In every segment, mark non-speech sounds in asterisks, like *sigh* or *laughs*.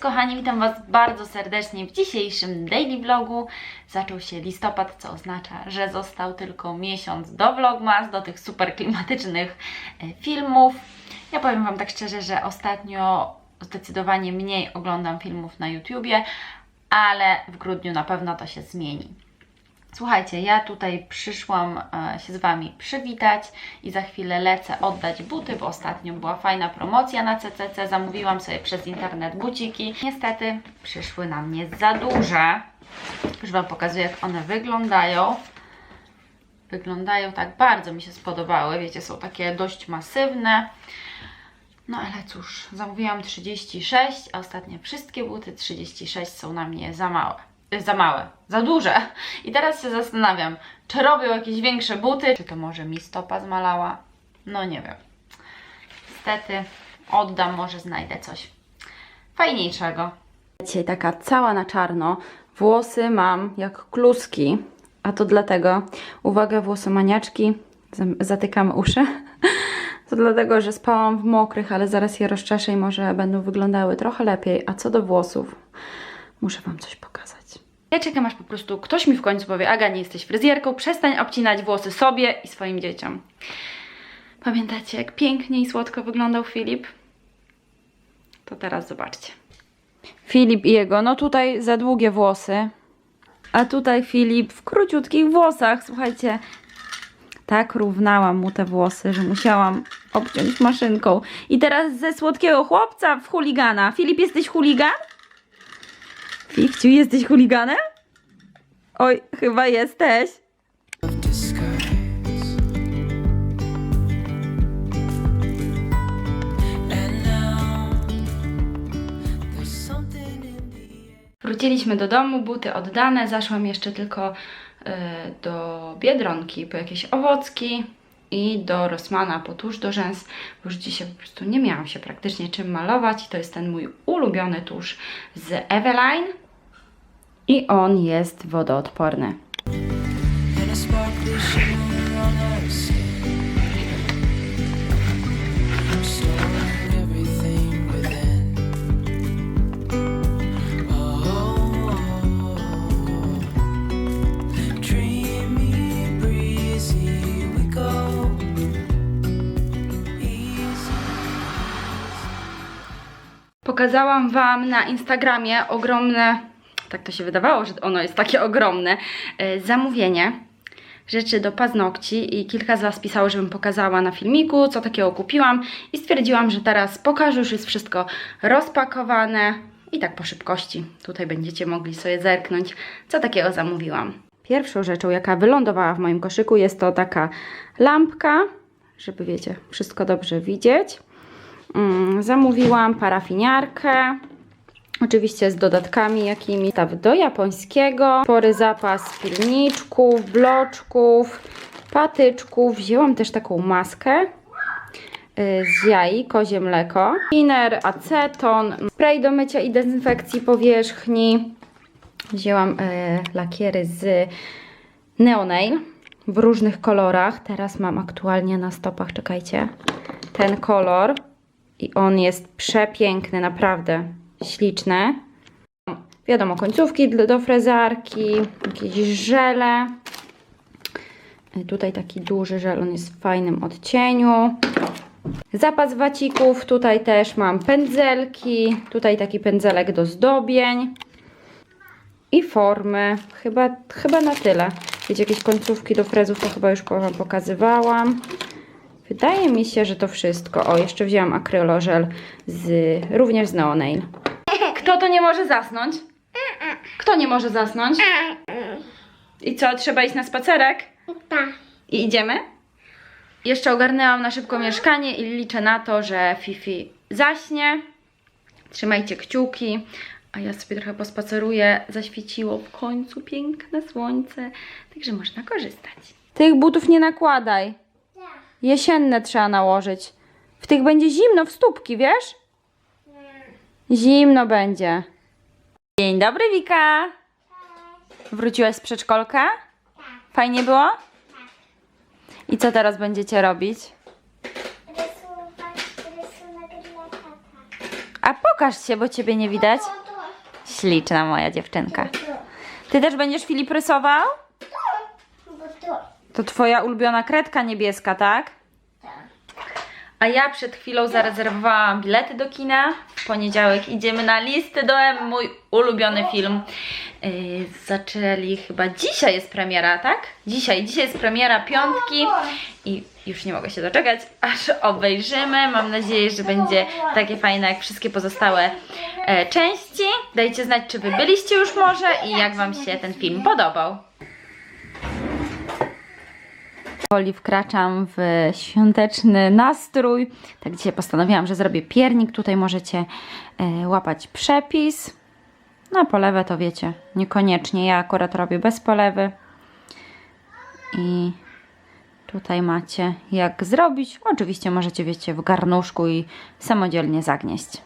kochani, witam Was bardzo serdecznie w dzisiejszym daily vlogu. Zaczął się listopad, co oznacza, że został tylko miesiąc do vlogmas, do tych super klimatycznych e, filmów. Ja powiem Wam tak szczerze, że ostatnio zdecydowanie mniej oglądam filmów na YouTubie, ale w grudniu na pewno to się zmieni. Słuchajcie, ja tutaj przyszłam e, się z Wami przywitać i za chwilę lecę oddać buty, bo ostatnio była fajna promocja na CCC. Zamówiłam sobie przez internet buciki. Niestety przyszły na mnie za duże. Już Wam pokazuję, jak one wyglądają. Wyglądają tak, bardzo mi się spodobały. Wiecie, są takie dość masywne. No ale cóż, zamówiłam 36, a ostatnie wszystkie buty 36 są na mnie za małe. Za małe, za duże. I teraz się zastanawiam, czy robią jakieś większe buty, czy to może mi stopa zmalała. No nie wiem. Niestety oddam, może znajdę coś fajniejszego. Dzisiaj taka cała na czarno. Włosy mam jak kluski, a to dlatego, uwaga włosomaniaczki, zatykamy uszy. *laughs* To dlatego, że spałam w mokrych, ale zaraz je rozczeszę i może będą wyglądały trochę lepiej. A co do włosów, muszę Wam coś pokazać. Ja czekam aż po prostu ktoś mi w końcu powie, Aga, nie jesteś fryzjerką, przestań obcinać włosy sobie i swoim dzieciom. Pamiętacie, jak pięknie i słodko wyglądał Filip? To teraz zobaczcie. Filip i jego, no tutaj za długie włosy, a tutaj Filip w króciutkich włosach. Słuchajcie, tak równałam mu te włosy, że musiałam obciąć maszynką. I teraz ze słodkiego chłopca w chuligana. Filip, jesteś chuligan? Fifciu, jesteś chuliganem? Oj, chyba jesteś. Wróciliśmy do domu, buty oddane. Zaszłam jeszcze tylko y, do Biedronki po jakieś owocki i do Rossmana po tusz do rzęs. bo Już dzisiaj po prostu nie miałam się praktycznie czym malować. To jest ten mój ulubiony tusz z Eveline i on jest wodoodporny. Pokazałam Wam na Instagramie ogromne, tak to się wydawało, że ono jest takie ogromne, e, zamówienie rzeczy do paznokci i kilka z Was pisało, żebym pokazała na filmiku, co takiego kupiłam i stwierdziłam, że teraz pokażę, już jest wszystko rozpakowane i tak po szybkości. Tutaj będziecie mogli sobie zerknąć, co takiego zamówiłam. Pierwszą rzeczą, jaka wylądowała w moim koszyku jest to taka lampka, żeby wiecie, wszystko dobrze widzieć. Mm, zamówiłam parafiniarkę. Oczywiście z dodatkami jakimi. Staw do japońskiego. Spory zapas pilniczków, bloczków, patyczków. Wzięłam też taką maskę y, z jaj, kozie mleko. Thinner, aceton, spray do mycia i dezynfekcji powierzchni. Wzięłam y, lakiery z Neonail w różnych kolorach. Teraz mam aktualnie na stopach, czekajcie, ten kolor. I on jest przepiękny, naprawdę śliczny. Wiadomo, końcówki dla- do frezarki, jakieś żele. Tutaj taki duży żel, on jest w fajnym odcieniu. Zapas wacików, tutaj też mam pędzelki, tutaj taki pędzelek do zdobień i formy. Chyba, chyba na tyle. Wiecie, jakieś końcówki do frezów to chyba już Wam pokazywałam. Wydaje mi się, że to wszystko. O, jeszcze wzięłam akrylorzel z, również z Neonail. Kto to nie może zasnąć? Kto nie może zasnąć? I co, trzeba iść na spacerek? I idziemy? Jeszcze ogarnęłam na szybko mieszkanie i liczę na to, że Fifi zaśnie. Trzymajcie kciuki, a ja sobie trochę pospaceruję. Zaświeciło w końcu piękne słońce, także można korzystać. Tych butów nie nakładaj. Jesienne trzeba nałożyć. W tych będzie zimno w stópki, wiesz? Zimno będzie. Dzień dobry, Wika. Wróciłaś z przedszkolka? Fajnie było? I co teraz będziecie robić? A pokaż się, bo ciebie nie widać. Śliczna moja dziewczynka. Ty też będziesz Filip rysował? To twoja ulubiona kredka niebieska, tak? A ja przed chwilą zarezerwowałam bilety do kina. W poniedziałek idziemy na listy do M, mój ulubiony film. Yy, zaczęli chyba dzisiaj jest premiera, tak? Dzisiaj, dzisiaj jest premiera piątki i już nie mogę się doczekać, aż obejrzymy. Mam nadzieję, że będzie takie fajne jak wszystkie pozostałe e, części. Dajcie znać, czy wy byliście już może i jak wam się ten film podobał. Powoli wkraczam w świąteczny nastrój. Tak dzisiaj postanowiłam, że zrobię piernik. Tutaj możecie e, łapać przepis. Na polewę to wiecie, niekoniecznie. Ja akurat robię bez polewy. I tutaj macie jak zrobić. Oczywiście możecie, wiecie, w garnuszku i samodzielnie zagnieść.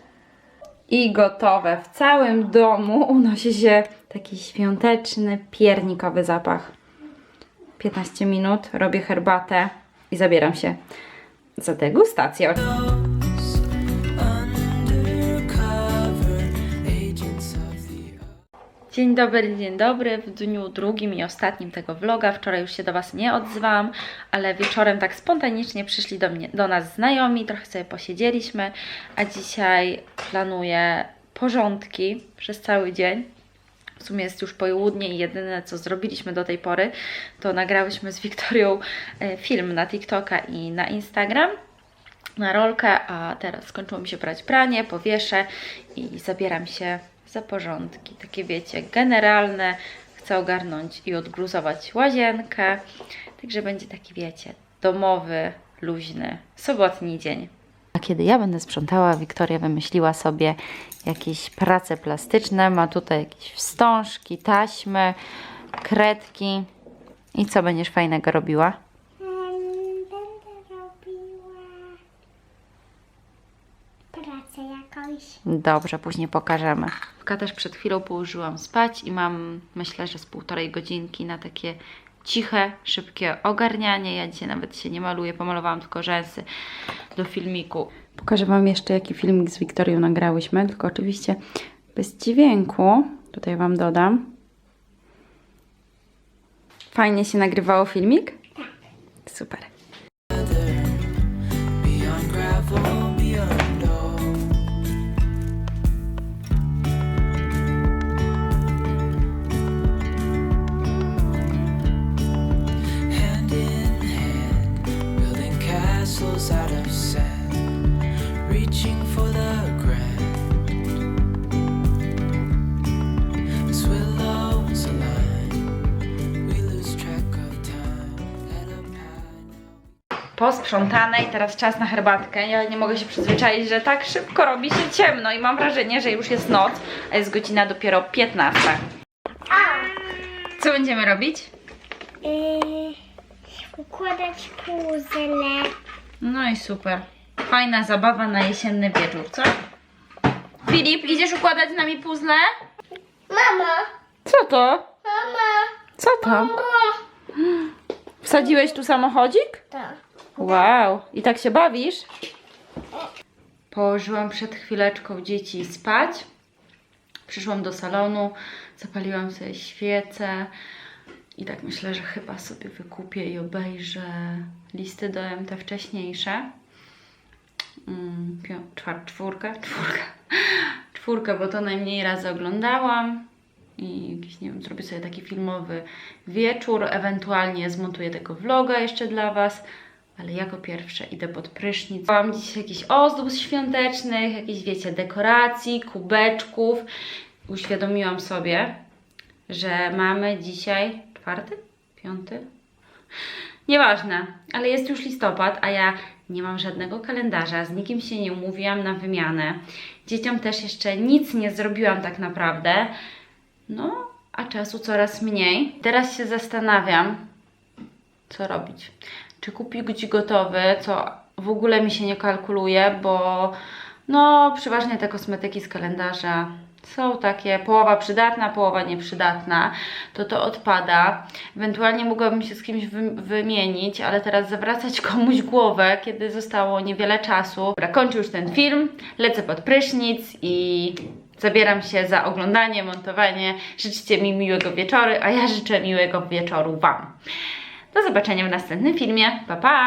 I gotowe. W całym domu unosi się taki świąteczny, piernikowy zapach. 15 minut, robię herbatę i zabieram się za degustację. Dzień dobry, dzień dobry. W dniu drugim i ostatnim tego vloga. Wczoraj już się do Was nie odzywałam, ale wieczorem tak spontanicznie przyszli do, mnie, do nas znajomi, trochę sobie posiedzieliśmy, a dzisiaj planuję porządki przez cały dzień. W sumie jest już południe i jedyne co zrobiliśmy do tej pory, to nagrałyśmy z Wiktorią e, film na TikToka i na Instagram na rolkę, a teraz skończyło mi się brać pranie, powieszę i zabieram się za porządki. Takie wiecie, generalne. Chcę ogarnąć i odgruzować łazienkę. Także będzie taki, wiecie, domowy, luźny, sobotni dzień. A kiedy ja będę sprzątała, Wiktoria wymyśliła sobie jakieś prace plastyczne. Ma tutaj jakieś wstążki, taśmy, kredki. I co będziesz fajnego robiła? Będę robiła pracę jakąś. Dobrze, później pokażemy. Wka też przed chwilą położyłam spać i mam, myślę, że z półtorej godzinki na takie ciche, szybkie ogarnianie. Ja dzisiaj nawet się nie maluję, pomalowałam tylko rzęsy do filmiku. Pokażę Wam jeszcze, jaki filmik z Wiktorią nagrałyśmy, tylko oczywiście bez dźwięku. Tutaj Wam dodam. Fajnie się nagrywało filmik? Tak. Super. Posprzątane i teraz czas na herbatkę. Ja nie mogę się przyzwyczaić, że tak szybko robi się ciemno i mam wrażenie, że już jest noc, a jest godzina dopiero 15. Co będziemy robić? Yy, układać puzzle. No i super. Fajna zabawa na jesienny wieczór, co? Filip, idziesz układać z nami puzzle? Mama! Co to? Mama! Co to? Wsadziłeś tu samochodzik? Tak. Wow, i tak się bawisz? Położyłam przed chwileczką dzieci spać. Przyszłam do salonu, zapaliłam sobie świecę i tak myślę, że chyba sobie wykupię i obejrzę listy do te wcześniejsze. Mm, pią- czwar- czwórkę, *laughs* czwórkę, czwórkę, bo to najmniej razy oglądałam i jakiś, nie wiem, zrobię sobie taki filmowy wieczór, ewentualnie zmontuję tego vloga jeszcze dla Was, ale jako pierwsze idę pod prysznic. Mam dziś jakiś ozdób świątecznych, jakieś wiecie, dekoracji, kubeczków. Uświadomiłam sobie, że mamy dzisiaj czwarty, piąty, Nieważne, ale jest już listopad, a ja nie mam żadnego kalendarza, z nikim się nie umówiłam na wymianę. Dzieciom też jeszcze nic nie zrobiłam tak naprawdę. No, a czasu coraz mniej. Teraz się zastanawiam, co robić. Czy kupić gotowy, co w ogóle mi się nie kalkuluje, bo no, przeważnie te kosmetyki z kalendarza są takie połowa przydatna, połowa nieprzydatna, to to odpada. Ewentualnie mogłabym się z kimś wy wymienić, ale teraz zawracać *laughs* komuś głowę, kiedy zostało niewiele czasu. Dobra, kończę już ten film, lecę pod prysznic i zabieram się za oglądanie, montowanie. Życzcie mi miłego wieczoru, a ja życzę miłego wieczoru Wam. Do zobaczenia w następnym filmie. Pa, pa!